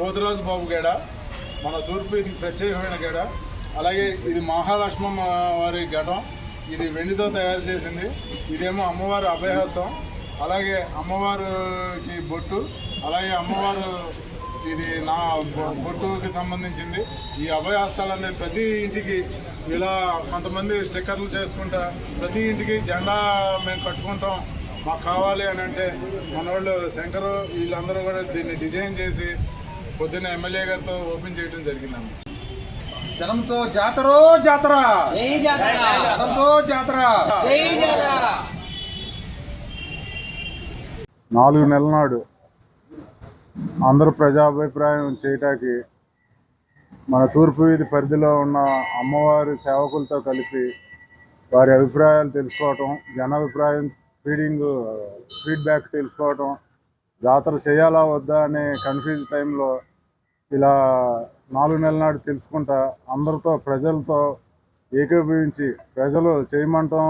పోతురాజు బాబు గేడ మన తూర్పు ఇది ప్రత్యేకమైన గేడ. అలాగే ఇది మహాలక్ష్మమ్మ వారి ఘటం ఇది వెండితో తయారు చేసింది. ఇదేమో అమ్మవారు అభయహస్తం. అలాగే అమ్మవారికి బొట్టు. అలాగే అమ్మవారు ఇది నా బొట్టుకి సంబంధించింది. ఈ అభయహస్తాలన్నీ ప్రతి ఇంటికి ఇలా కొంతమంది స్టిక్కర్లు చేసుకుంటా ప్రతి ఇంటికి జెండా మేము కట్టుకుంటాం. మాకు కావాలి అని అంటే మనవాళ్ళు శంకరు వీళ్ళందరూ కూడా దీన్ని డిజైన్ చేసి పొద్దున్న ఎమ్మెల్యే గారితో ఓపెన్ చేయడం జరిగిందన్నమాట జనంతో జాతరో జాతర. జనంతో జాతర. నాలుగు నెలల నాడు అందరూ ప్రజాభిప్రాయం చేయటానికి మన తూర్పు వీధి పరిధిలో ఉన్న అమ్మవారి సేవకులతో కలిపి వారి అభిప్రాయాలు తెలుసుకోవటం జనాభిప్రాయం ఫీడింగ్ ఫీడ్బ్యాక్ తెలుసుకోవటం జాతర చేయాలా వద్దా అనే కన్ఫ్యూజ్ టైంలో ఇలా నాలుగు నెలల నాడు తెలుసుకుంటా అందరితో ప్రజలతో ఏకీభవించి ప్రజలు చేయమంటాం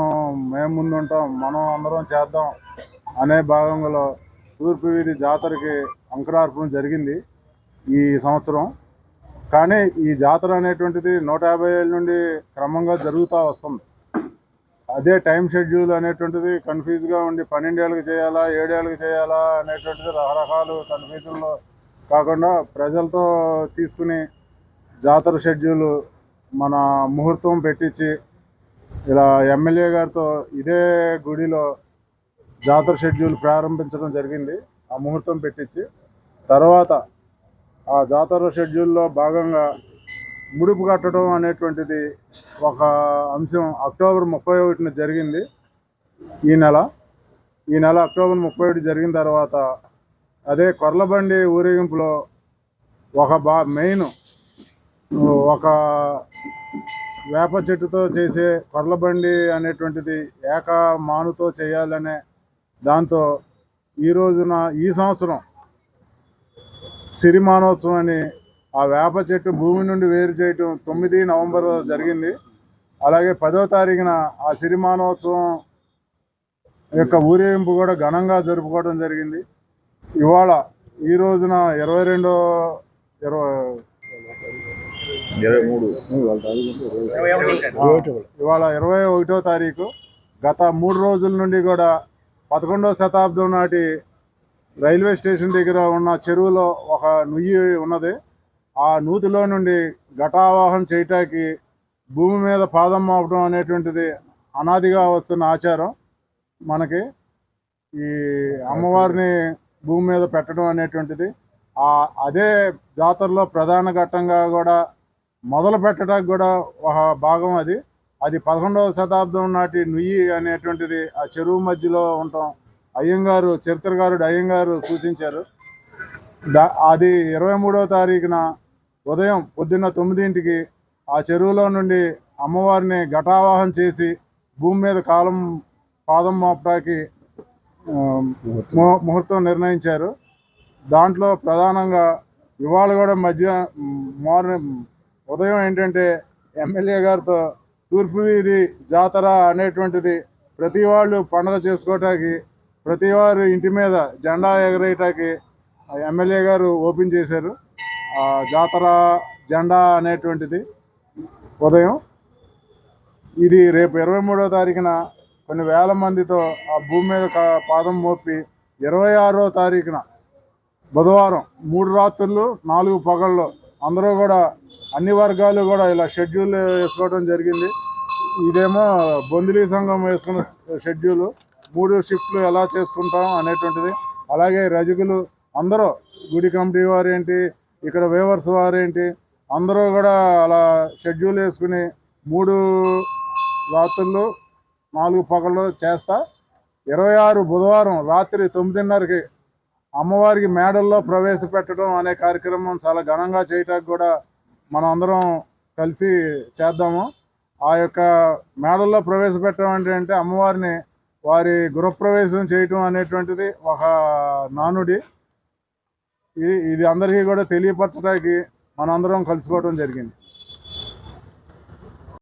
మేము ముందుంటాం మనం అందరం చేద్దాం అనే భాగంలో తూర్పు వీధి జాతరకి అంకురార్పణ జరిగింది ఈ సంవత్సరం. కానీ ఈ జాతర అనేటువంటిది నూట యాభై ఏళ్ళ నుండి క్రమంగా జరుగుతూ వస్తుంది. అదే టైం షెడ్యూల్ అనేటువంటిది కన్ఫ్యూజ్గా ఉండి పన్నెండేళ్ళకి చేయాలా ఏడేళ్ళకి చేయాలా అనేటువంటిది రకరకాలు కన్ఫ్యూజన్లో కాకుండా ప్రజలతో తీసుకుని జాతర షెడ్యూల్ మన ముహూర్తం పెట్టించి ఇలా ఎమ్మెల్యే గారితో ఇదే గుడిలో జాతర షెడ్యూల్ ప్రారంభించడం జరిగింది. ఆ ముహూర్తం పెట్టించి తర్వాత ఆ జాతర షెడ్యూల్లో భాగంగా ముడుపు కట్టడం అనేటువంటిది ఒక అంశం అక్టోబర్ ముప్పై ఒకటిన జరిగింది. ఈ నెల ఈ నెల అక్టోబర్ ముప్పై ఒకటి జరిగిన తర్వాత అదే కొర్లబండి ఊరేగింపులో ఒక బా మెయిన్ ఒక వేప చెట్టుతో చేసే కొర్లబండి అనేటువంటిది ఏక మానుతో చేయాలనే దాంతో ఈ రోజున ఈ సంవత్సరం సిరిమానోత్సవం అని ఆ వేప చెట్టు భూమి నుండి వేరు చేయటం తొమ్మిది నవంబర్ జరిగింది. అలాగే పదో తారీఖున ఆ సిరిమానోత్సవం యొక్క ఊరేగింపు కూడా ఘనంగా జరుపుకోవడం జరిగింది. ఇవాళ ఈ రోజున ఇరవై రెండో ఇరవై ఇరవై మూడు. ఇవాళ ఇరవై ఒకటో తారీఖు. గత మూడు రోజుల నుండి కూడా పదకొండవ శతాబ్దం నాటి రైల్వే స్టేషన్ దగ్గర ఉన్న చెరువులో ఒక నుయ్యి ఉన్నది. ఆ నూతిలో నుండి ఘటావాహం చేయటానికి భూమి మీద పాదం మోపడం అనేటువంటిది అనాదిగా వస్తున్న ఆచారం మనకి. ఈ అమ్మవారిని భూమి మీద పెట్టడం అనేటువంటిది. అదే జాతరలో ప్రధాన ఘట్టంగా కూడా మొదలు పెట్టడానికి కూడా ఒక భాగం అది. అది పదకొండవ శతాబ్దం నాటి నుయ్యి అనేటువంటిది ఆ చెరువు మధ్యలో ఉండటం అయ్యంగారు చరిత్రకారుడు అయ్యంగారు సూచించారు. దా అది ఇరవై మూడవ తారీఖున ఉదయం పొద్దున్న తొమ్మిదింటికి ఆ చెరువులో నుండి అమ్మవారిని ఘటావాహం చేసి భూమి మీద కాలం పాదం మోపడానికి ముహూర్తం. నిర్ణయించారు. దాంట్లో ప్రధానంగా ఇవాళ కూడా మధ్య మార్నింగ్ ఉదయం ఏంటంటే ఎమ్మెల్యే గారితో తూర్పు వీధి జాతర అనేటువంటిది ప్రతి వాళ్ళు పండుగ చేసుకోవటానికి ప్రతి వారు ఇంటి మీద జెండా ఎగరేయటానికి ఎమ్మెల్యే గారు ఓపెన్ చేశారు. ఆ జాతర జెండా అనేటువంటిది ఉదయం. ఇది రేపు ఇరవై మూడో తారీఖున కొన్ని వేల మందితో ఆ భూమి మీద పాదం మోపి ఇరవై ఆరో తారీఖున బుధవారం మూడు రాత్రులు నాలుగు పగళ్ళు అందరూ కూడా అన్ని వర్గాలు కూడా ఇలా షెడ్యూల్ వేసుకోవడం జరిగింది. ఇదేమో బొందిలీ సంఘం వేసుకున్న షెడ్యూలు. మూడు షిఫ్ట్లు ఎలా చేసుకుంటాం అనేటువంటిది. అలాగే రజకులు అందరూ గుడి కమిటీ వారేంటి ఇక్కడ వేవర్స్ వారేంటి అందరూ కూడా అలా షెడ్యూల్ వేసుకుని మూడు రాత్రులు నాలుగు పగళ్ళు చేస్తా. ఇరవై ఆరు బుధవారం రాత్రి తొమ్మిదిన్నరకి అమ్మవారికి మేడల్లో ప్రవేశపెట్టడం అనే కార్యక్రమం చాలా ఘనంగా చేయటానికి కూడా మనం అందరం కలిసి చేద్దాము. ఆ యొక్క మేడల్లో ప్రవేశపెట్టడం అంటే అంటే అమ్మవారిని వారి గృహప్రవేశం చేయటం అనేటువంటిది ఒక నానుడి. ఇది ఇది అందరికీ కూడా తెలియపరచడానికి మనందరం కలుసుకోవడం జరిగింది.